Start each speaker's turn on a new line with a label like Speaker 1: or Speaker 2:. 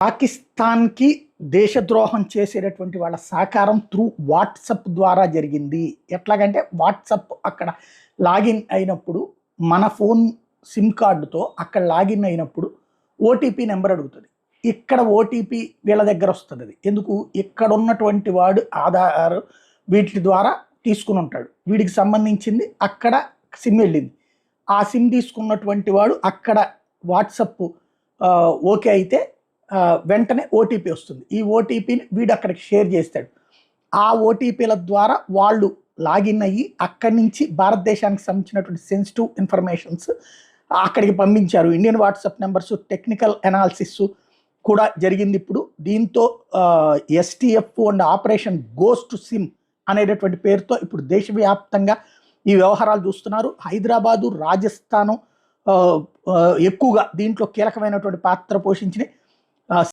Speaker 1: పాకిస్తాన్కి దేశద్రోహం చేసేటటువంటి వాళ్ళ సహకారం త్రూ వాట్సప్ ద్వారా జరిగింది. ఎట్లాగంటే వాట్సప్ అక్కడ లాగిన్ అయినప్పుడు మన ఫోన్ సిమ్ కార్డుతో అక్కడ లాగిన్ అయినప్పుడు ఓటీపీ నెంబర్ అడుగుతుంది. ఇక్కడ ఓటీపీ వీళ్ళ దగ్గర వస్తుంది అది. ఎందుకు? ఇక్కడ ఉన్నటువంటి వాడు ఆధార్ వీటి ద్వారా తీసుకుని ఉంటాడు. వీడికి సంబంధించింది అక్కడ సిమ్ వెళ్ళింది. ఆ సిమ్ తీసుకున్నటువంటి వాడు అక్కడ వాట్సప్ ఓకే అయితే వెంటనే ఓటీపీ వస్తుంది. ఈ ఓటీపీని వీడు అక్కడికి షేర్ చేస్తాడు. ఆ ఓటీపీల ద్వారా వాళ్ళు లాగిన్ అయ్యి అక్కడి నుంచి భారతదేశానికి సంబంధించినటువంటి సెన్సిటివ్ ఇన్ఫర్మేషన్స్ అక్కడికి పంపించారు. Indian WhatsApp numbers technical analysis కూడా జరిగింది ఇప్పుడు. దీంతో STF and operation goes to SIM అనేటటువంటి పేరుతో ఇప్పుడు దేశవ్యాప్తంగా ఈ వ్యవహారాలు చూస్తున్నారు. హైదరాబాదు రాజస్థాను ఎక్కువగా దీంట్లో కీలకమైనటువంటి పాత్ర పోషించినాయి.